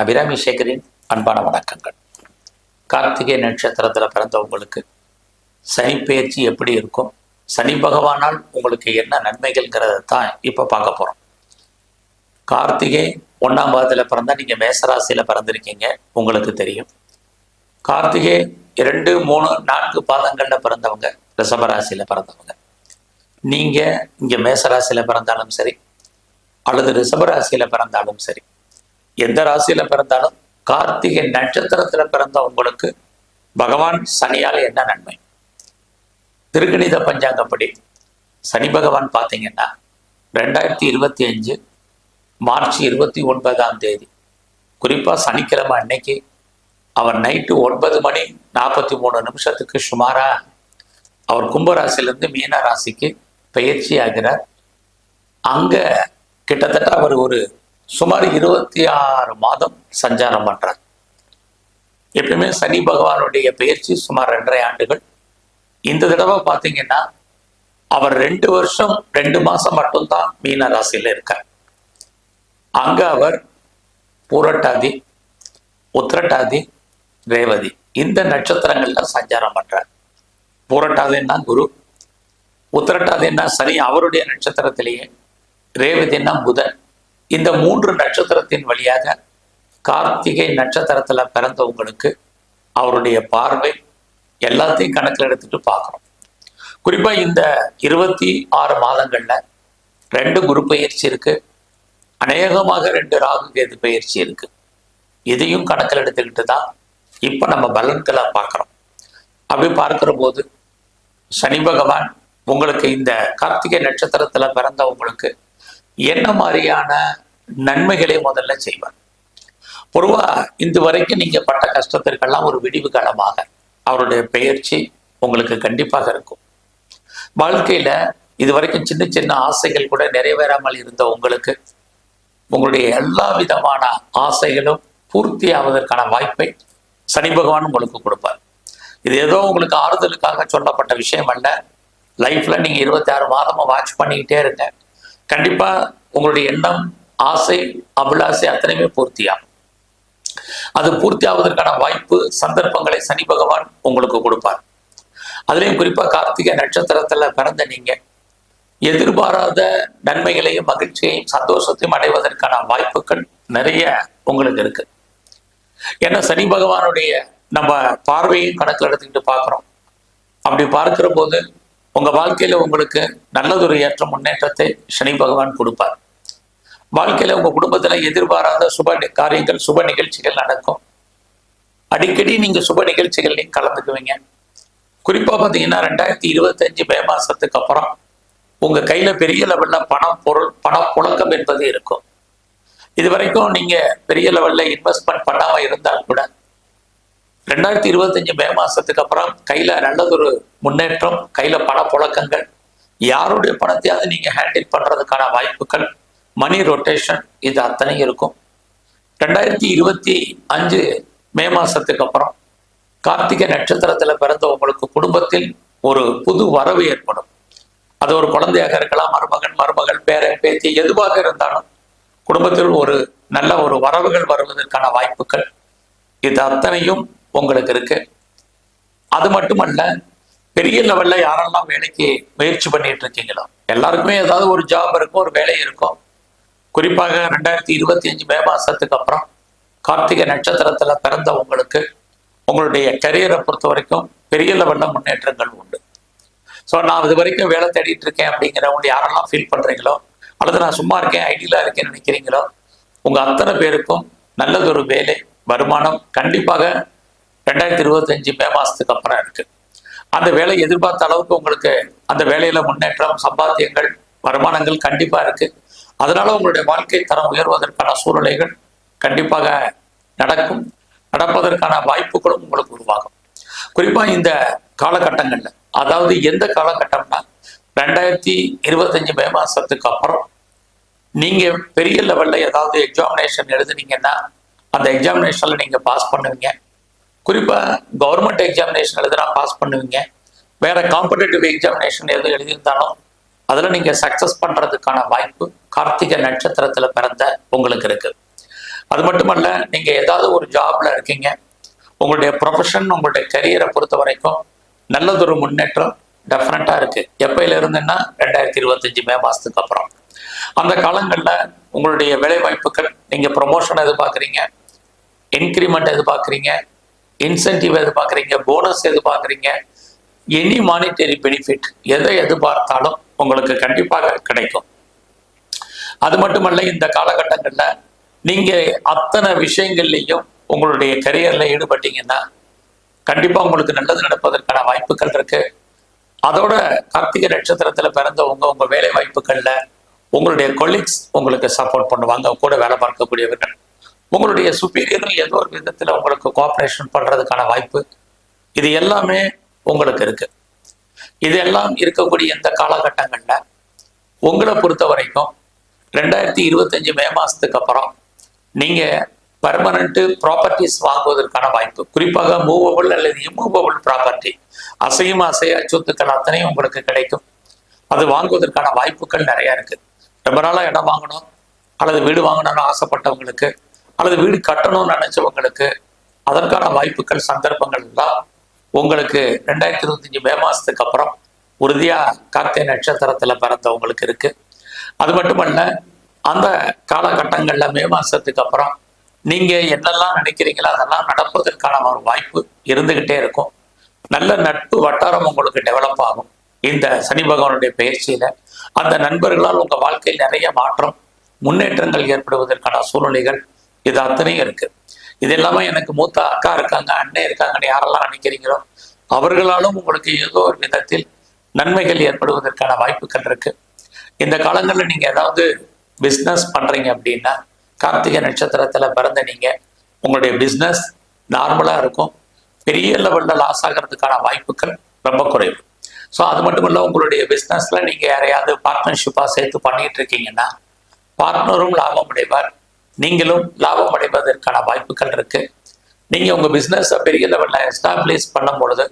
அபிராமி சேகரின் அன்பான வணக்கங்கள். கார்த்திகை நட்சத்திரத்தில் பிறந்தவங்களுக்கு சனி பயிற்சி எப்படி இருக்கும்? சனி பகவானால் உங்களுக்கு என்ன நன்மைகள்ங்கிறத தான் இப்போ பார்க்க போகிறோம் கார்த்திகை ஒன்றாம் பாதத்தில் பிறந்தா நீங்கள் மேசராசியில் பிறந்திருக்கீங்க உங்களுக்கு தெரியும். கார்த்திகை இரண்டு மூணு நான்கு பாதங்களில் பிறந்தவங்க ரிஷபராசியில் பிறந்தவங்க. நீங்கள் இங்கே மேசராசியில் பிறந்தாலும் சரி அல்லது ரிஷபராசியில் பிறந்தாலும் சரி எந்த ராசியில பிறந்தாலும் கார்த்திகை நட்சத்திரத்துல பிறந்த உங்களுக்கு பகவான் சனியால் என்ன நன்மை? திருக்கணித பஞ்சாங்கப்படி சனி பகவான் பார்த்தீங்கன்னா ரெண்டாயிரத்தி இருபத்தி அஞ்சு மார்ச் இருபத்தி ஒன்பதாம் தேதி குறிப்பாக சனிக்கிழமை அன்னைக்கு அவர் நைட்டு ஒன்பது மணி நாற்பத்தி மூணு நிமிஷத்துக்கு சுமாராக அவர் கும்பராசிலிருந்து மீன ராசிக்கு பயிற்சி ஆகிறார். அங்கே கிட்டத்தட்ட அவர் ஒரு சுமார் இருபத்தி ஆறு மாதம் சஞ்சாரம் பண்றார். எப்பயுமே சனி பகவானுடைய பயிற்சி சுமார் ரெண்டரை ஆண்டுகள். இந்த தடவை பார்த்தீங்கன்னா அவர் ரெண்டு வருஷம் ரெண்டு மாசம் மட்டும்தான் மீன ராசியில் இருக்கார். அங்க அவர் பூரட்டாதி உத்திரட்டாதி ரேவதி இந்த நட்சத்திரங்கள்ல சஞ்சாரம் பண்றார். பூரட்டாதின்னா குரு உத்திரட்டாதின்னா சனி அவருடைய நட்சத்திரத்திலேயே ரேவதின்னா புதன். இந்த மூன்று நட்சத்திரத்தின் வழியாக கார்த்திகை நட்சத்திரத்துல பிறந்தவங்களுக்கு அவருடைய பார்வை எல்லாத்தையும் கணக்கில் எடுத்துட்டு பார்க்குறோம் குறிப்பா இந்த இருபத்தி ஆறு மாதங்கள்ல ரெண்டு குரு பயிற்சி இருக்கு. அநேகமாக ரெண்டு ராகு கேது பயிற்சி இருக்கு. இதையும் கணக்கில் எடுத்துக்கிட்டு தான் இப்போ நம்ம பலன்களை பார்க்குறோம். அப்படி பார்க்கிற போது சனி பகவான் உங்களுக்கு இந்த கார்த்திகை நட்சத்திரத்துல பிறந்தவங்களுக்கு என்ன மாதிரியான நன்மைகளை முதல்ல செய்வார். பொதுவா இந்த வரைக்கும் நீங்க பட்ட கஷ்டத்திற்கெல்லாம் ஒரு விடிவு காலமாக அவருடைய பெயர்ச்சி உங்களுக்கு கண்டிப்பாக இருக்கும். வாழ்க்கையில இது வரைக்கும் சின்ன சின்ன ஆசைகள் கூட நிறைவேறாமல் இருந்த உங்களுக்கு உங்களுடைய எல்லா விதமான ஆசைகளும் பூர்த்தி ஆவதற்கான வாய்ப்பை சனி பகவான் உங்களுக்கு கொடுப்பார். இது ஏதோ உங்களுக்கு ஆறுதலுக்காக சொல்லப்பட்ட விஷயம் அல்ல. லைஃப்ல நீங்க இருபத்தி ஆறு மாதமா வாட்ச் பண்ணிக்கிட்டே இருங்க. கண்டிப்பா உங்களுடைய எண்ணம் ஆசை அபிலாசை அத்தனையுமே பூர்த்தியாகும். அது பூர்த்தி ஆவதற்கான வாய்ப்பு சந்தர்ப்பங்களை சனி பகவான் உங்களுக்கு கொடுப்பார். அதுலேயும் குறிப்பா கார்த்திகை நட்சத்திரத்துல பிறந்த நீங்க எதிர்பாராத நன்மைகளையும் மகிழ்ச்சியையும் சந்தோஷத்தையும் அடைவதற்கான வாய்ப்புகள் நிறைய உங்களுக்கு இருக்கு. ஏன்னா சனி பகவானுடைய நம்ம பார்வையும் கணக்கில் எடுத்துக்கிட்டு பார்க்குறோம். அப்படி பார்க்கிற போது உங்கள் வாழ்க்கையில் உங்களுக்கு நல்லதொரு ஏற்ற முன்னேற்றத்தை சனி பகவான் கொடுப்பார். வாழ்க்கையில் உங்கள் குடும்பத்தில் எதிர்பாராத சுப காரியங்கள் சுப நிகழ்ச்சிகள் நடக்கும். அடிக்கடி நீங்கள் சுப நிகழ்ச்சிகள்லையும் கலந்துக்குவீங்க. குறிப்பாக பார்த்தீங்கன்னா ரெண்டாயிரத்தி இருபத்தஞ்சு மே மாதத்துக்கு அப்புறம் உங்கள் கையில் பெரிய லெவலில் பணம் பொருள் பண புழக்கம் என்பது இருக்கும். இது வரைக்கும் நீங்கள் பெரிய லெவலில் இன்வெஸ்ட்மெண்ட் பண்ணாமல் இருந்தால் கூட ரெண்டாயிரத்தி இருபத்தஞ்சு மே மாசத்துக்கு அப்புறம் கையில நல்லதொரு முன்னேற்றம் கையில பண புழக்கங்கள். யாருடைய பணத்தையாவது நீங்க ஹேண்டில் பண்றதுக்கான வாய்ப்புகள் மணி ரொட்டேஷன் இது அத்தனையும் இருக்கும். ரெண்டாயிரத்தி இருபத்தி அஞ்சு மே மாசத்துக்கு அப்புறம் கார்த்திகை நட்சத்திரத்துல பிறந்த உங்களுக்கு குடும்பத்தில் ஒரு புது வரவு ஏற்படும். அது ஒரு குழந்தையாக இருக்கலாம் மருமகன் மருமகள் பேரன் பேத்தி எதுவாக இருந்தாலும் குடும்பத்தில் ஒரு நல்ல ஒரு வரவுகள் வருவதற்கான வாய்ப்புகள். இது அத்தனையும் உங்களுக்கு இருக்கு. அது மட்டுமல்ல பெரிய லெவல்ல யாரெல்லாம் வேலைக்கு முயற்சி பண்ணிட்டு இருக்கீங்களோ எல்லாருக்குமே ஏதாவது ஒரு ஜாப் இருக்கும் ஒரு வேலை இருக்கும். குறிப்பாக ரெண்டாயிரத்தி இருபத்தி அஞ்சு மே மாசத்துக்கு அப்புறம் கார்த்திகை நட்சத்திரத்துல பிறந்த உங்களுக்கு உங்களுடைய கரியரை பொறுத்த வரைக்கும் பெரிய லெவல்ல முன்னேற்றங்கள் உண்டு. ஸோ நான் இது வரைக்கும் வேலை தேடிட்டு இருக்கேன் அப்படிங்கிறவங்க யாரெல்லாம் ஃபீல் பண்றீங்களோ அல்லது நான் சும்மா இருக்கேன் ஐடியில இருக்கேன்னு நினைக்கிறீங்களோ உங்க அத்தனை பேருக்கும் நல்லதொரு வேலை வருமானம் கண்டிப்பாக ரெண்டாயிரத்தி இருபத்தஞ்சு மே மாசத்துக்கு அப்புறம் இருக்கு. அந்த வேலை எதிர்பார்த்த அளவுக்கு உங்களுக்கு அந்த வேலையில முன்னேற்றம் சம்பாத்தியங்கள் வருமானங்கள் கண்டிப்பா இருக்கு. அதனால உங்களுடைய வாழ்க்கை தரம் உயர்வதற்கான சூழ்நிலைகள் கண்டிப்பாக நடக்கும். நடப்பதற்கான வாய்ப்புகளும் உங்களுக்கு உருவாகும். குறிப்பா இந்த காலகட்டங்கள்ல அதாவது எந்த காலகட்டம்னா ரெண்டாயிரத்தி இருபத்தஞ்சு மே மாசத்துக்கு அப்புறம் நீங்க பெரிய லெவல்ல ஏதாவது எக்ஸாமினேஷன் எழுதுனீங்கன்னா அந்த எக்ஸாமினேஷன்ல நீங்க பாஸ் பண்ணுவீங்க. குறிப்பா கவர்மெண்ட் எக்ஸாமினேஷன் எழுதுனா பாஸ் பண்ணுவீங்க. வேற காம்படேட்டிவ் எக்ஸாமினேஷன் எது எழுதியிருந்தாலும் அதில் நீங்கள் சக்ஸஸ் பண்ணுறதுக்கான வாய்ப்பு கார்த்திகை நட்சத்திரத்தில் பிறந்த உங்களுக்கு இருக்குது அது மட்டுமல்ல நீங்கள் ஏதாவது ஒரு ஜாப்ல இருக்கீங்க. உங்களுடைய ப்ரொஃபஷன் உங்களுடைய கரியரை பொறுத்த வரைக்கும் நல்லதொரு முன்னேற்றம் டெஃபினட்டா இருக்கு. எப்பையில இருந்துன்னா ரெண்டாயிரத்தி இருபத்தஞ்சு மே மாதத்துக்கு அப்புறம். அந்த காலங்களில் உங்களுடைய வேலை வாய்ப்புகள் நீங்கள் ப்ரொமோஷன் எதிர்பார்க்குறீங்க. இன்க்ரிமெண்ட் எதிர்பார்க்குறீங்க. இன்சென்டிவ் எதிர்பார்க்குறீங்க போனஸ் எதிர்பார்க்குறீங்க எனி மானிட்டரி பெனிஃபிட் எதை எதிர்பார்த்தாலும் உங்களுக்கு கண்டிப்பாக கிடைக்கும். அது மட்டுமல்ல இந்த காலகட்டங்களில் நீங்க அத்தனை விஷயங்கள்லையும் உங்களுடைய கரியரில் ஈடுபட்டீங்கன்னா கண்டிப்பாக உங்களுக்கு நல்லது நடப்பதற்கான வாய்ப்புகள் இருக்கு. அதோட கார்த்திகை நட்சத்திரத்தில் பிறந்தவங்க உங்க வேலை வாய்ப்புகளில் உங்களுடைய கொலீக்ஸ் உங்களுக்கு சப்போர்ட் பண்ணுவாங்க. கூட வேலை பார்க்கக்கூடியவர்கள். உங்களுடைய சுப்பீரியர்கள் ஏதோ ஒரு விதத்தில் உங்களுக்கு கோஆப்ரேஷன் பண்றதுக்கான வாய்ப்பு. இது எல்லாமே உங்களுக்கு இருக்கு. இதெல்லாம் இருக்கக்கூடிய இந்த காலகட்டங்களில் உங்களை பொறுத்த வரைக்கும் ரெண்டாயிரத்தி இருபத்தஞ்சு மே மாசத்துக்கு அப்புறம் நீங்கள் பர்மனண்ட்டு ப்ராப்பர்ட்டிஸ் வாங்குவதற்கான வாய்ப்பு. குறிப்பாக மூவபிள் அல்லது இம்மூவபிள் ப்ராப்பர்ட்டி அசையும் அசையா சொத்துக்கள் அத்தனையும் உங்களுக்கு கிடைக்கும். அது வாங்குவதற்கான வாய்ப்புகள் நிறைய இருக்கு. ரொம்ப நாளாக இடம் வாங்கணும் அல்லது வீடு வாங்கணும்னு ஆசைப்பட்டவங்களுக்கு அல்லது வீடு கட்டணும்னு நினைச்சவங்களுக்கு அதற்கான வாய்ப்புகள் சந்தர்ப்பங்கள் எல்லாம் உங்களுக்கு ரெண்டாயிரத்தி இருபத்தஞ்சு மே மாசத்துக்கு அப்புறம் உறுதியா கார்த்திகை நட்சத்திரத்துல பிறந்தவங்களுக்கு இருக்கு. அது மட்டுமல்ல அந்த காலகட்டங்கள்ல மே மாசத்துக்கு அப்புறம் நீங்க என்னெல்லாம் நினைக்கிறீங்களோ அதெல்லாம் நடப்பதற்கான ஒரு வாய்ப்பு இருந்துகிட்டே இருக்கும். நல்ல நட்பு வட்டாரம் உங்களுக்கு டெவலப் ஆகும். இந்த சனி பகவானுடைய பயிற்சியில அந்த நண்பர்களால் உங்க வாழ்க்கையில் நிறைய மாற்றம் முன்னேற்றங்கள் ஏற்படுவதற்கான சூழ்நிலைகள் இது அத்தனையும் இருக்கு. இது எல்லாமே எனக்கு மூத்த அக்கா இருக்காங்க அண்ணன் இருக்காங்கன்னு யாரெல்லாம் நினைக்கிறீங்களோ அவர்களாலும் உங்களுக்கு ஏதோ ஒரு விதத்தில் நன்மைகள் ஏற்படுவதற்கான வாய்ப்புகள் இருக்கு. இந்த காலங்களில் நீங்க ஏதாவது பிஸ்னஸ் பண்றீங்க அப்படின்னா கார்த்திகை நட்சத்திரத்துல பிறந்த நீங்க உங்களுடைய பிஸ்னஸ் நார்மலா இருக்கும். பெரிய லெவல்ல லாஸ் ஆகிறதுக்கான வாய்ப்புகள் ரொம்ப குறைவு. ஸோ அது மட்டும் இல்லை உங்களுடைய பிஸ்னஸ்ல நீங்க யாரையாவது பார்ட்னர்ஷிப்பா சேர்த்து பண்ணிட்டு இருக்கீங்கன்னா பார்ட்னரும் லாபம் அடைவார். நீங்களும் லாபம் அடைவதற்கான வாய்ப்புகள் இருக்கு. நீங்க உங்க பிசினஸை பெரிய லெவலில் எஸ்டாப்ளிஷ் பண்ணும் பொழுது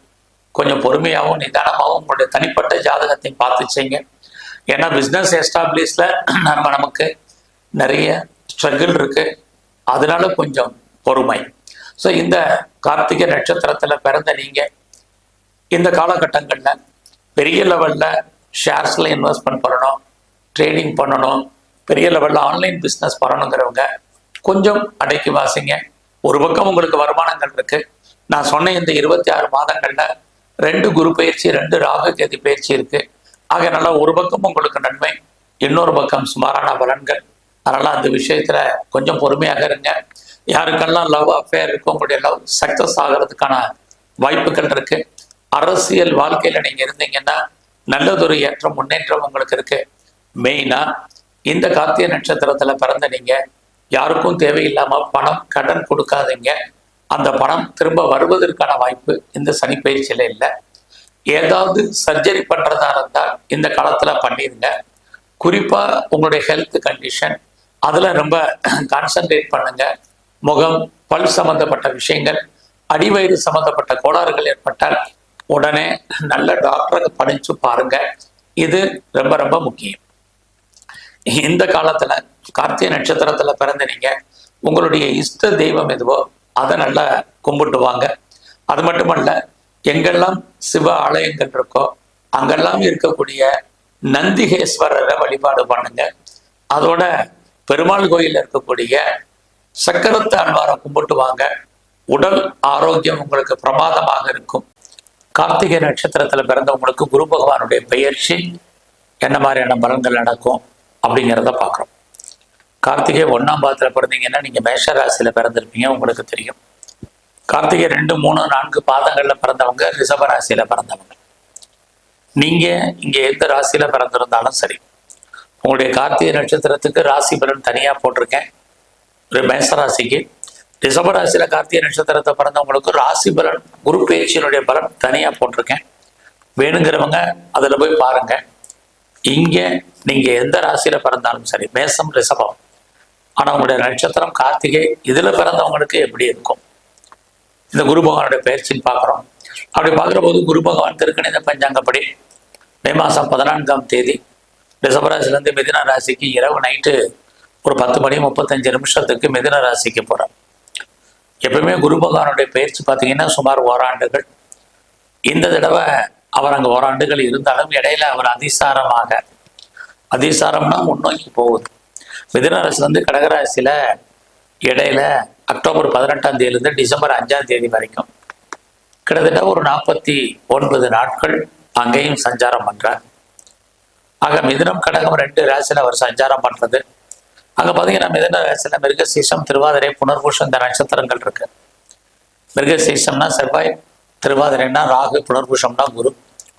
கொஞ்சம் பொறுமையாகவும் நிதானமாகவும் உங்களுடைய தனிப்பட்ட ஜாதகத்தையும் பார்த்துச்சிங்க ஏன்னா பிஸ்னஸ் எஸ்டாப்ளிஷில் நம்ம நமக்கு நிறைய ஸ்ட்ரகிள் இருக்கு. அதனால கொஞ்சம் பொறுமை. ஸோ இந்த கார்த்திகை நட்சத்திரத்தில் பிறந்த நீங்க இந்த காலகட்டங்களில் பெரிய லெவலில் ஷேர்ஸில் இன்வெஸ்ட்மெண்ட் பண்ணணும் ட்ரேடிங் பண்ணணும் பெரிய லெவலில் ஆன்லைன் பிஸ்னஸ் பண்ணணுங்கிறவங்க கொஞ்சம் அடைக்கி வாசிங்க. ஒரு பக்கம் உங்களுக்கு வருமானங்கள் இருக்கு. நான் சொன்ன இந்த இருபத்தி ஆறு மாதங்கள்ல ரெண்டு குரு பயிற்சி ரெண்டு ராகு கேதி பயிற்சி இருக்கு. ஆக நல்லா ஒரு பக்கம் உங்களுக்கு நன்மை இன்னொரு பக்கம் சுமாரான பலன்கள். அதனால அந்த விஷயத்துல கொஞ்சம் பொறுமையாக இருங்க. யாருக்கெல்லாம் லவ் அஃபேர் இருக்கு உங்களுடைய லவ் சக்சஸ் ஆகிறதுக்கான வாய்ப்புகள் இருக்கு. அரசியல் வாழ்க்கையில நீங்க இருந்தீங்கன்னா நல்லதொரு ஏற்றம் முன்னேற்றம் உங்களுக்கு இருக்கு. மெயினா இந்த கார்த்திய நட்சத்திரத்துல பிறந்த நீங்க? யாருக்கும் தேவையில்லாம பணம் கடன் கொடுக்காதீங்க. அந்த பணம் திரும்ப வருவதற்கான வாய்ப்பு இந்த சனி பயிற்சியில இல்லை. ஏதாவது சர்ஜரி பண்றதா இருந்தால் இந்த காலத்துல பண்ணிருங்க. குறிப்பா உங்களுடைய ஹெல்த் கண்டிஷன் அதுல ரொம்ப கான்சென்ட்ரேட் பண்ணுங்க. முகம் பல் சம்பந்தப்பட்ட விஷயங்கள் அடிவயிறு சம்பந்தப்பட்ட கோளாறுகள் ஏற்பட்டால் உடனே நல்ல டாக்டரை படிச்சு பாருங்க. இது ரொம்ப ரொம்ப முக்கியம். இந்த காலத்துல கார்த்திகை நட்சத்திரத்துல பிறந்த நீங்க உங்களுடைய இஷ்ட தெய்வம் எதுவோ அதை நல்லா கும்பிட்டு வாங்க அது மட்டுமல்ல எங்கெல்லாம் சிவ ஆலயங்கள் இருக்கோ அங்கெல்லாம் இருக்கக்கூடிய நந்திகேஸ்வரரை வழிபாடு பண்ணுங்க. அதோட பெருமாள் கோயில்ல இருக்கக்கூடிய சக்கரத்து அன்வாரம் கும்பிட்டு வாங்க உடல் ஆரோக்கியம் உங்களுக்கு பிரமாதமாக இருக்கும். கார்த்திகை நட்சத்திரத்துல பிறந்தவங்களுக்கு குரு பகவானுடைய பெயர்ச்சி என்ன மாதிரியான பலன்கள் நடக்கும்? அப்படிங்கிறத பார்க்குறோம். கார்த்திகை ஒன்னாம் பாதத்துல பிறந்தீங்கன்னா நீங்க மேஷ ராசியில பிறந்திருப்பீங்க உங்களுக்கு தெரியும். கார்த்திகை ரெண்டு மூணு நான்கு பாதங்கள்ல பிறந்தவங்க ரிஷப ராசியில் பிறந்தவங்க. நீங்க இங்க எந்த ராசியில பிறந்திருந்தாலும் சரி உங்களுடைய கார்த்திகை நட்சத்திரத்துக்கு ராசி பலன் தனியா போட்டிருக்கேன். ஒரு மேச ராசிக்கு. ரிஷப ராசியில் கார்த்திகை நட்சத்திரத்தை பிறந்தவங்களுக்கு ராசி பலன் குரு பேச்சினுடைய பலன் தனியா போட்டிருக்கேன். வேணுங்கிறவங்க அதுல போய் பாருங்க. இங்க நீங்க எந்த ராசியில பிறந்தாலும் சரி மேசம் ரிஷபம். ஆனா உங்களுடைய நட்சத்திரம் கார்த்திகை இதுல பிறந்தவங்களுக்கு எப்படி இருக்கும்? இந்த குரு பகவானுடைய பயிற்சின்னு பார்க்குறோம். அப்படி பார்க்குற போது குரு பகவான் திருக்கணித பஞ்சாங்கப்படி மே மாதம் பதினான்காம் தேதி ரிஷபராசிலேருந்து மிதின ராசிக்கு இரவு நைட்டு ஒரு பத்து மணி முப்பத்தஞ்சு நிமிஷத்துக்கு மிதின ராசிக்கு போகிறார் எப்பவுமே குரு பகவானுடைய பயிற்சி பார்த்தீங்கன்னா சுமார் ஓராண்டுகள். இந்த தடவை அவர் அங்கே ஓராண்டுகள் இருந்தாலும் இடையில அவர் அதிசாரமாக அதிசாரம்னா முன்னோக்கி போகுது. மிதுன ராசி வந்து கடகராசியில் இடையில அக்டோபர் பதினெட்டாம் தேதியிலிருந்து டிசம்பர் அஞ்சாம் தேதி வரைக்கும் கிட்டத்தட்ட ஒரு நாற்பத்தி ஒன்பது நாட்கள் அங்கேயும் சஞ்சாரம் பண்றார். ஆக மிதனம் கடகம் ரெண்டு ராசியில் அவர் சஞ்சாரம் பண்றது. அங்கே பார்த்தீங்கன்னா மிதன ராசியில் மிருகசீசம் திருவாதிரை புனர்பூஷம் இந்த நட்சத்திரங்கள் இருக்கு. மிருகசீசம்னா செவ்வாய் திருவாதிரைன்னா ராகு புனர்புஷம்னா குரு.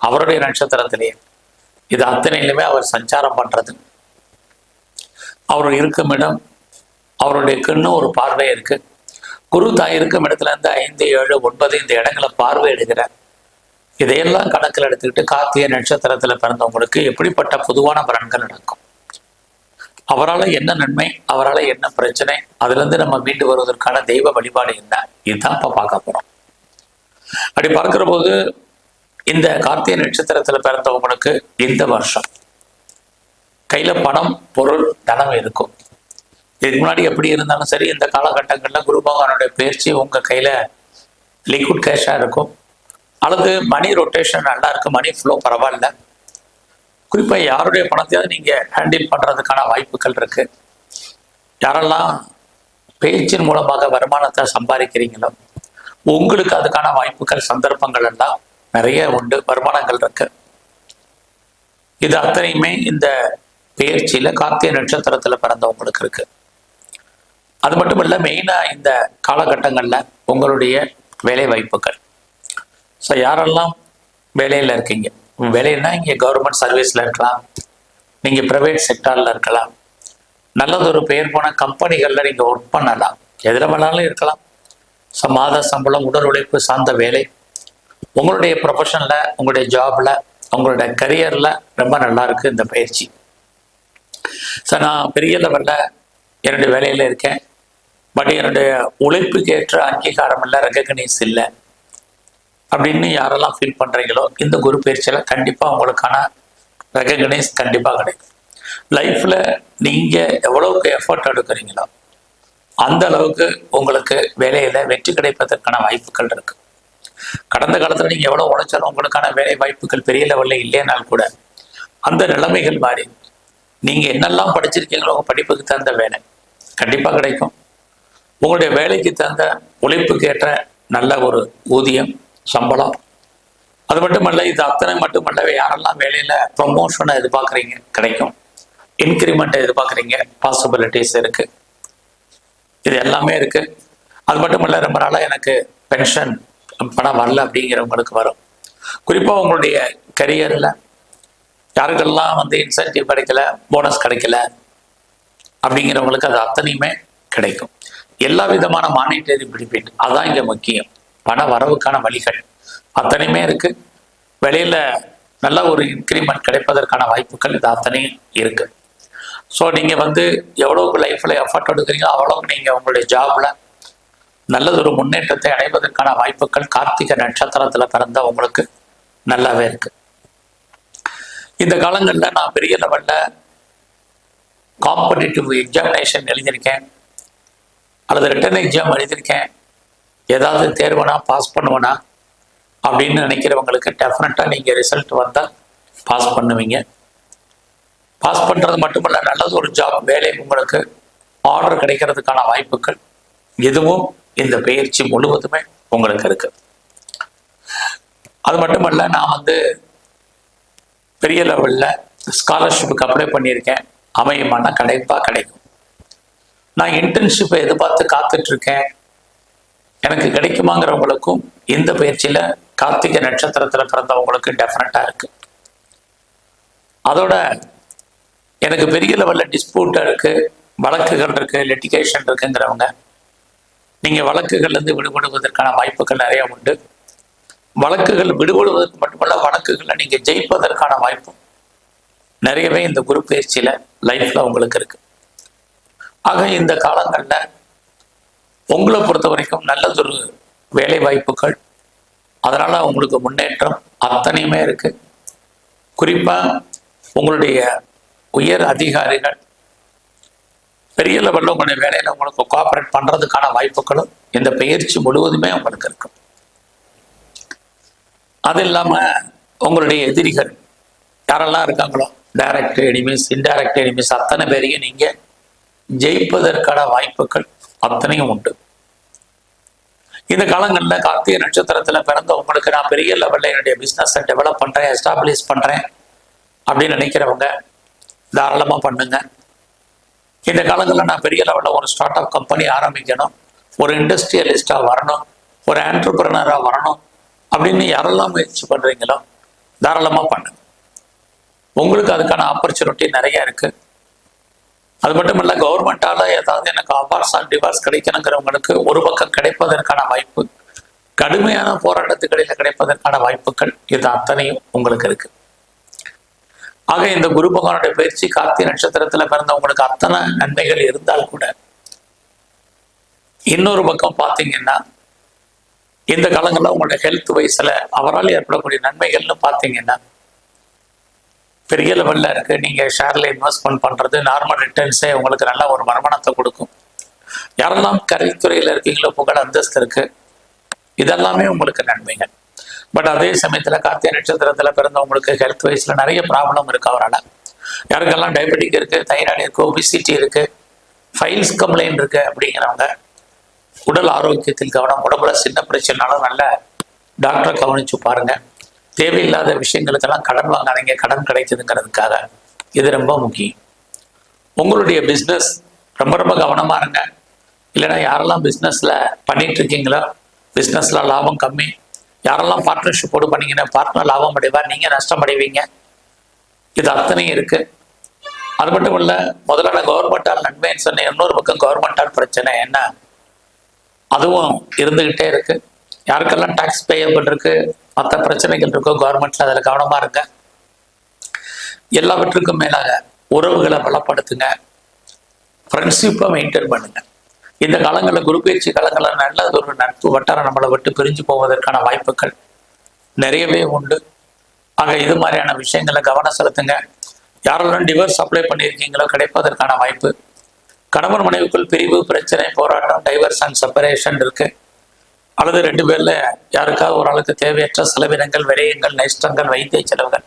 அவருடைய நட்சத்திரத்திலேயே இது அத்தனையிலுமே அவர் சஞ்சாரம் பண்றது. அவர் இருக்கும் இடம் அவருடைய கண்ணு ஒரு பார்வை இருக்கு. குரு தான் இருக்கும் இடத்துல இருந்து ஐந்து ஏழு ஒன்பது இந்த இடங்களை பார்வையிடுகிறார். இதையெல்லாம் கணக்கில் எடுத்துக்கிட்டு கார்த்திகை நட்சத்திரத்துல பிறந்தவங்களுக்கு எப்படிப்பட்ட பொதுவான பலன்கள் நடக்கும்? அவரால் என்ன நன்மை அவரால் என்ன பிரச்சனை அதுல இருந்து நம்ம மீண்டு வருவதற்கான தெய்வ வழிபாடு என்ன? இதுதான் இப்போ பார்க்க போறோம். அப்படி பார்க்கிற போது இந்த கார்த்திகை நட்சத்திரத்துல பிறந்தவங்களுக்கு இந்த வருஷம். கையில பணம் பொருள் தனம் இருக்கும். இதுக்கு முன்னாடி எப்படி இருந்தாலும் சரி இந்த காலகட்டங்களில் குரு பகவானுடைய பயிற்சி உங்க கையில லிக்விட் கேஷா இருக்கும். அல்லது மணி ரொட்டேஷன் நல்லா இருக்கு மணி ஃப்ளோ பரவாயில்ல. குறிப்பா யாருடைய பணத்தையாவது நீங்க ஹேண்டில் பண்றதுக்கான வாய்ப்புகள் இருக்கு. யாரெல்லாம் பேச்சின் மூலமாக வருமானத்தை சம்பாதிக்கிறீங்களோ உங்களுக்கு அதுக்கான வாய்ப்புகள் சந்தர்ப்பங்கள் எல்லாம் நிறைய உண்டு வருமானங்கள் இருக்கு. இது அத்தனையுமே இந்த பயிற்சியில கார்த்திகை நட்சத்திரத்துல பிறந்தவங்களுக்கு இருக்கு. அது மட்டும் இல்ல மெயினா இந்த காலகட்டங்கள்ல உங்களுடைய வேலை வாய்ப்புகள். ஸோ யாரெல்லாம் வேலையில் இருக்கீங்க? வேலைன்னா இங்கே கவர்மெண்ட் சர்வீஸில் இருக்கலாம். நீங்கள் ப்ரைவேட் செக்டாரில் இருக்கலாம். நல்லதொரு பெயர் போன கம்பெனிகளில் நீங்கள் ஒர்க் பண்ணலாம். எதில் வேணாலும் இருக்கலாம். மாத சம்பளம் உடல் உழைப்பு சார்ந்த வேலை. உங்களுடைய ப்ரொஃபஷனில் உங்களுடைய ஜாபில் உங்களுடைய கரியரில் ரொம்ப நல்லா இருக்கு இந்த பயிற்சி. ஸோ நான் பெரிய லெவலில் என்னுடைய வேலையில் இருக்கேன். பட் என்னுடைய உழைப்புக்கு ஏற்ற அங்கீகாரம் இல்லை ரெகக்னைஸ் இல்லை. அப்படின்னு யாரெல்லாம் ஃபீல் பண்ணுறீங்களோ இந்த குரு பயிற்சியில் கண்டிப்பாக உங்களுக்கான ரெகக்னைஸ் கண்டிப்பாக கிடைக்கும். லைஃப்பில் நீங்கள் எவ்வளோக்கு எஃபர்ட் எடுக்கிறீங்களோ அந்த அளவுக்கு உங்களுக்கு வேலையில் வெற்றி கிடைப்பதற்கான வாய்ப்புகள் இருக்கு. கடந்த காலத்தில் நீங்கள் எவ்வளோ உழைச்சாலும் உங்களுக்கான வேலை வாய்ப்புகள் பெரிய லெவலில் இல்லைனால் கூட அந்த நிலைமைகள் மாறி நீங்கள் என்னெல்லாம் படிச்சிருக்கீங்களோ உங்கள் படிப்புக்கு தகுந்த வேலை கண்டிப்பாக கிடைக்கும். உங்களுடைய வேலைக்கு தகுந்த உழைப்புக்கு ஏற்ற நல்ல ஒரு ஊதியம் சம்பளம். அது மட்டுமல்ல இது அத்தனை மட்டுமல்ல யாரெல்லாம் வேலையில ப்ரொமோஷனை எதிர்பார்க்குறீங்க கிடைக்கும். இன்க்ரிமெண்ட்டை எதிர்பார்க்குறீங்க பாசிபிலிட்டிஸ் இருக்குது இது எல்லாமே இருக்கு. அது மட்டும் இல்லை ரொம்ப நாளாக எனக்கு பென்ஷன் பணம் வரல அப்படிங்கிறவங்களுக்கு வரும். குறிப்பாக உங்களுடைய கரியரில் யாருக்கெல்லாம் வந்து இன்சென்டிவ் கிடைக்கல போனஸ் கிடைக்கல அப்படிங்கிறவங்களுக்கு அது அத்தனையுமே கிடைக்கும். எல்லா விதமான மானிட்டரி பெனிஃபிட் அதுதான் இங்கே முக்கியம். பண வரவுக்கான வழிகள் அத்தனையுமே இருக்குது வெளியில் நல்ல ஒரு இன்க்ரிமெண்ட் கிடைப்பதற்கான வாய்ப்புகள் இது அத்தனையும் இருக்குது ஸோ நீங்கள் வந்து எவ்வளவுக்கு லைஃப்பில் எஃபர்ட் எடுக்கிறீங்களோ அவ்வளவு நீங்கள் உங்களுடைய ஜாபில் நல்லதொரு முன்னேற்றத்தை அடைவதற்கான வாய்ப்புகள் கார்த்திகை நட்சத்திரத்தில் பிறந்த உங்களுக்கு நல்லாவே இருக்கு. இந்த காலங்களில் நான் பெரிய லெவலில் காம்படிட்டிவ் எக்ஸாமினேஷன் எழுதியிருக்கேன். அல்லது ரிட்டன் எக்ஸாம் எழுதியிருக்கேன். ஏதாவது தேர்வனா பாஸ் பண்ணுவேனா? அப்படின்னு நினைக்கிறவங்களுக்கு டெஃபினட்டாக நீங்கள் ரிசல்ட் வந்தால் பாஸ் பண்ணுவீங்க. பாஸ் பண்ணுறது மட்டுமல்ல நல்லது ஒரு ஜாப் வேலை உங்களுக்கு ஆர்டர் கிடைக்கிறதுக்கான வாய்ப்புகள் எதுவும் இந்த பயிற்சி முழுவதுமே உங்களுக்கு இருக்கு. அது மட்டுமல்ல நான் வந்து பெரிய லெவலில் ஸ்காலர்ஷிப்புக்கு அப்ளை பண்ணியிருக்கேன். அமையுமானா கண்டிப்பாக கிடைக்கும். நான் இன்டர்ன்ஷிப்பை எதிர்பார்த்து காத்துட்ருக்கேன். எனக்கு கிடைக்குமாங்கிறவங்களுக்கும் இந்த பயிற்சியில் கார்த்திகை நட்சத்திரத்தில் பிறந்தவங்களுக்கு டெஃபினட்டாக இருக்குது அதோட எனக்கு பெரிய லெவலில் டிஸ்பியூட்டாக இருக்குது வழக்குகள் இருக்குது லெட்டிகேஷன் இருக்குங்கிறவங்க நீங்கள் வழக்குகள்லேருந்து விடுபடுவதற்கான வாய்ப்புகள் நிறைய உண்டு. வழக்குகள் விடுபடுவதற்கு மட்டுமல்ல வழக்குகளை நீங்கள் ஜெயிப்பதற்கான வாய்ப்பும் நிறையவே இந்த குரு பயிற்சியில் லைஃப்பில் உங்களுக்கு இருக்குது ஆக இந்த காலங்களில் உங்களை பொறுத்த வரைக்கும் நல்லதொரு வேலை வாய்ப்புகள் அதனால் உங்களுக்கு முன்னேற்றம் அத்தனையுமே இருக்குது குறிப்பாக உங்களுடைய உயர் அதிகாரிகள் பெரிய லெவலில் உங்களுடைய வேலையில் உங்களுக்கு கோஆப்ரேட் பண்ணுறதுக்கான வாய்ப்புகளும் இந்த பயிற்சி முழுவதுமே உங்களுக்கு இருக்கும். அது இல்லாமல் உங்களுடைய எதிரிகள் யாரெல்லாம் இருக்காங்களோ டைரக்ட் எனிமீஸ் இன்டைரக்ட் எனிமீஸ் அத்தனை பேரையும் நீங்கள் ஜெயிப்பதற்கான வாய்ப்புகள் அத்தனையும் உண்டு. இந்த காலங்களில் கார்த்திகை நட்சத்திரத்தில் பிறந்த உங்களுக்கு நான் பெரிய லெவலில் என்னுடைய பிஸ்னஸை டெவலப் பண்ணுறேன் எஸ்டாப்ளிஷ் பண்ணுறேன் அப்படின்னு நினைக்கிறவங்க தாராளமாக பண்ணுங்க. இந்த காலங்களில் நான் பெரிய லெவலில் ஒரு ஸ்டார்ட் அப் கம்பெனி ஆரம்பிக்கணும். ஒரு இண்டஸ்ட்ரியலிஸ்டாக வரணும். ஒரு ஆண்டர்பிரினராக வரணும். அப்படின்னு யாரெல்லாம் முயற்சி பண்ணுறீங்களோ தாராளமாக பண்ணுங்க. உங்களுக்கு அதுக்கான ஆப்பர்ச்சுனிட்டி நிறைய இருக்குது அது மட்டும் இல்லை கவர்மெண்ட்டால் ஏதாவது எனக்கு அவார்ஸ் அண்ட் டிவார்ஸ் கிடைக்கணுங்கிறவங்களுக்கு ஒரு பக்கம் கிடைப்பதற்கான வாய்ப்பு கடுமையான போராட்டத்துக்கு இடையில கிடைப்பதற்கான வாய்ப்புகள் இது அத்தனையும் உங்களுக்கு இருக்குது ஆக இந்த குரு பகவானுடைய பயிற்சி கார்த்திகை நட்சத்திரத்துல பிறந்தவங்களுக்கு அத்தனை நன்மைகள் இருந்தால் கூட இன்னொரு பக்கம் பார்த்தீங்கன்னா இந்த காலங்களில் உங்களுடைய ஹெல்த் வயசுல அவரால் ஏற்படக்கூடிய நன்மைகள்னு பார்த்தீங்கன்னா பெரிய லெவலில் இருக்கு. நீங்கள் ஷேர்ல இன்வெஸ்ட்மெண்ட் பண்ணுறது நார்மல் ரிட்டர்ன்ஸே உங்களுக்கு நல்ல ஒரு வருமானத்தை கொடுக்கும். யாரெல்லாம் கரைத்துறையில் இருக்கீங்களோ புகழ் அந்தஸ்து இருக்கு. இதெல்லாமே உங்களுக்கு நன்மைகள். பட் அதே சமயத்தில் கார்த்திகை நட்சத்திரத்தில் பிறந்தவங்களுக்கு ஹெல்த் வைஸில் நிறைய ப்ராப்ளம் இருக்குது அவரால். யாருக்கெல்லாம் டயபெட்டிக் இருக்குது தைராய்டு இருக்குது ஒபிசிட்டி இருக்குது ஃபைல்ஸ் கம்ப்ளைண்ட் இருக்குது அப்படிங்கிறவங்க உடல் ஆரோக்கியத்தில் கவனம் உடம்புல சின்ன பிரச்சனைனாலும் நல்ல டாக்டரை கவனிச்சு பாருங்கள் தேவையில்லாத விஷயங்களுக்கெல்லாம் கடன் வாங்காதீங்க கடன் கிடைக்குதுங்கிறதுக்காக. இது ரொம்ப முக்கியம். உங்களுடைய பிஸ்னஸ் ரொம்ப ரொம்ப கவனமாக இருங்க. இல்லைன்னா யாரெல்லாம் பிஸ்னஸில் பண்ணிகிட்ருக்கீங்களோ பிஸ்னஸில் லாபம் கம்மி யாரெல்லாம் பார்ட்னர்ஷிப்போடு பண்ணீங்கன்னா பார்ட்னர் லாபம் அடைவார் நீங்கள் நஷ்டம் அடைவீங்க. இது அத்தனையும் இருக்குது அது மட்டும் இல்லை முதல்ல நான் கவர்மெண்டால் நன்மைன்னு சொன்னேன். இன்னொரு பக்கம் கவர்மெண்டால் பிரச்சனை என்ன? அதுவும் இருந்துக்கிட்டே இருக்குது யாருக்கெல்லாம் டேக்ஸ் பேயபிள் இருக்குது மற்ற பிரச்சனைகள் இருக்கோ கவர்மெண்ட்டில் அதில் கவனமாக இருங்க. எல்லாவற்றுக்கும் மேலாக உறவுகளை பலப்படுத்துங்க. ஃப்ரெண்ட்ஷிப்பை மெயின்டைன் பண்ணுங்கள் இந்த காலங்களில் குரு பயிற்சி காலங்களில் நல்ல ஒரு நட்பு வட்டாரம் நம்மளை விட்டு பிரிஞ்சு போவதற்கான வாய்ப்புகள் நிறையவே உண்டு. ஆக இது மாதிரியான விஷயங்களை கவனம் செலுத்துங்க. யாரெல்லாம் டிவோர்ஸ் அப்ளை பண்ணியிருக்கீங்களோ கிடைப்பதற்கான வாய்ப்பு. கணவன் மனைவிக்குள் பிரிவு பிரச்சனை போராட்டம் டைவர்ஸ் அண்ட் செப்பரேஷன் இருக்கு. அல்லது ரெண்டு பேர்ல யாருக்காவது ஓரளவுக்கு தேவையற்ற செலவினங்கள் விரயங்கள் நஷ்டங்கள் வைத்திய செலவுகள்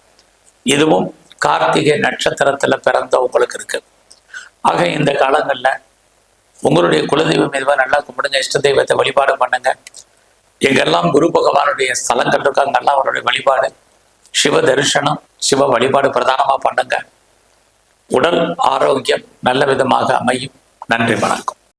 இதுவும் கார்த்திகை நட்சத்திரத்துல பிறந்த உங்களுக்கு இருக்கு. ஆக இந்த காலங்கள்ல உங்களுடைய குலதெய்வம் எதுவாக நல்லா கும்பிடுங்க இஷ்ட தெய்வத்தை வழிபாடு பண்ணுங்க. எங்கெல்லாம் குரு பகவானுடைய ஸ்தலங்கள் இருக்கோ அங்கெல்லாம் அவருடைய வழிபாடு சிவ தரிசனம் சிவ வழிபாடு பிரதானமா பண்ணுங்க. உடல் ஆரோக்கியம் நல்ல விதமாக அமையும். நன்றி வணக்கம்.